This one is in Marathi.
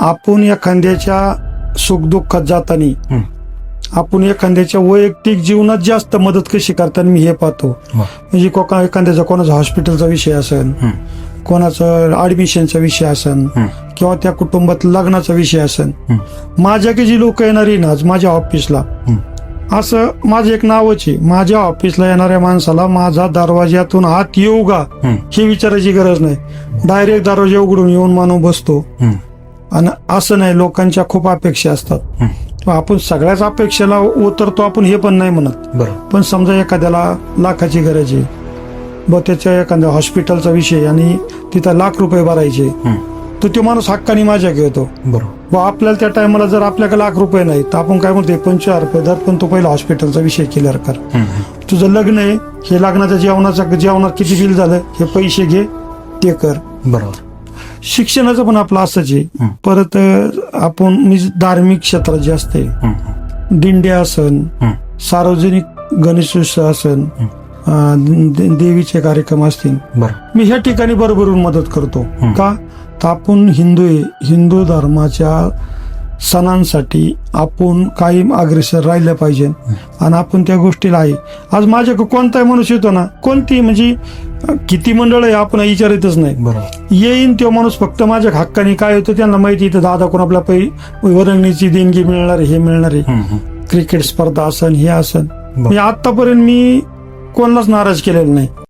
आपण एखाद्याच्या सुखदुःखात जाताना. आपण एखाद्याच्या वैयक्तिक जीवनात जास्त मदत कशी करताना मी हे पाहतो. म्हणजे कोका एखाद्याचा कोणाचा हॉस्पिटलचा विषय असेल. कोणाचा ऍडमिशनचा विषय असेल. किंवा त्या कुटुंबात लग्नाचा विषय असेल. माझ्याकडे जी लोक येणारी ना आज माझ्या ऑफिसला. असं माझं एक नावच आहे माझ्या ऑफिसला येणाऱ्या माणसाला माझा दरवाज्यातून आत येऊ का हं. विचारायची गरज नाही डायरेक्ट दरवाजा उघडून येऊन मानव बसतो. आणि असं नाही लोकांच्या खूप अपेक्षा असतात. आपण सगळ्याच अपेक्षेला उतरतो आपण हे पण नाही म्हणत. पण समजा एखाद्याला लाखाची गरज आहे व त्याच्या एखाद्या हॉस्पिटलचा विषय आणि तिथं लाख रुपये भरायचे. तर तो माणूस हक्काने माझ्या घेतो बरोबर व आपल्याला त्या टायमाला जर आपल्याकडे लाख रुपये नाही तर आपण काय म्हणतो पंचवीस रुपये धर पण तो पहिला हॉस्पिटलचा विषय क्लिअर कर. तुझं लग्न आहे हे लग्नाच्या जेवणाचा जेवणात किती बिल झालं हे पैसे घे ते कर. बरोबर. शिक्षणाचं पण आपलं असंच आहे. परत आपण मी धार्मिक क्षेत्रात हं. हं. दिंड्या असन हं. सार्वजनिक गणेशोत्सव दे- देवीचे कार्यक्रम असतील बरोबर मी ह्या ठिकाणी बरोबरून मदत करतो. का तर आपण हिंदू आहे हिंदू धर्माच्या सणांसाठी आपण कायम अग्रेसर राहिलं पाहिजे. आणि आपण त्या गोष्टीला आहे. आज माझ्याकडे कोणताही माणूस येतो ना कोणती म्हणजे किती मंडळ आहे आपण विचारितच नाही. येईन तो माणूस फक्त माझ्या हक्काने काय होतं त्यांना माहिती इथं दादा कोण आपल्या पै वर्गणीची देणगी मिळणार हे मिळणार आहे. क्रिकेट स्पर्धा असन हे असन. आतापर्यंत मी कोणालाच नाराज केलेलं नाही.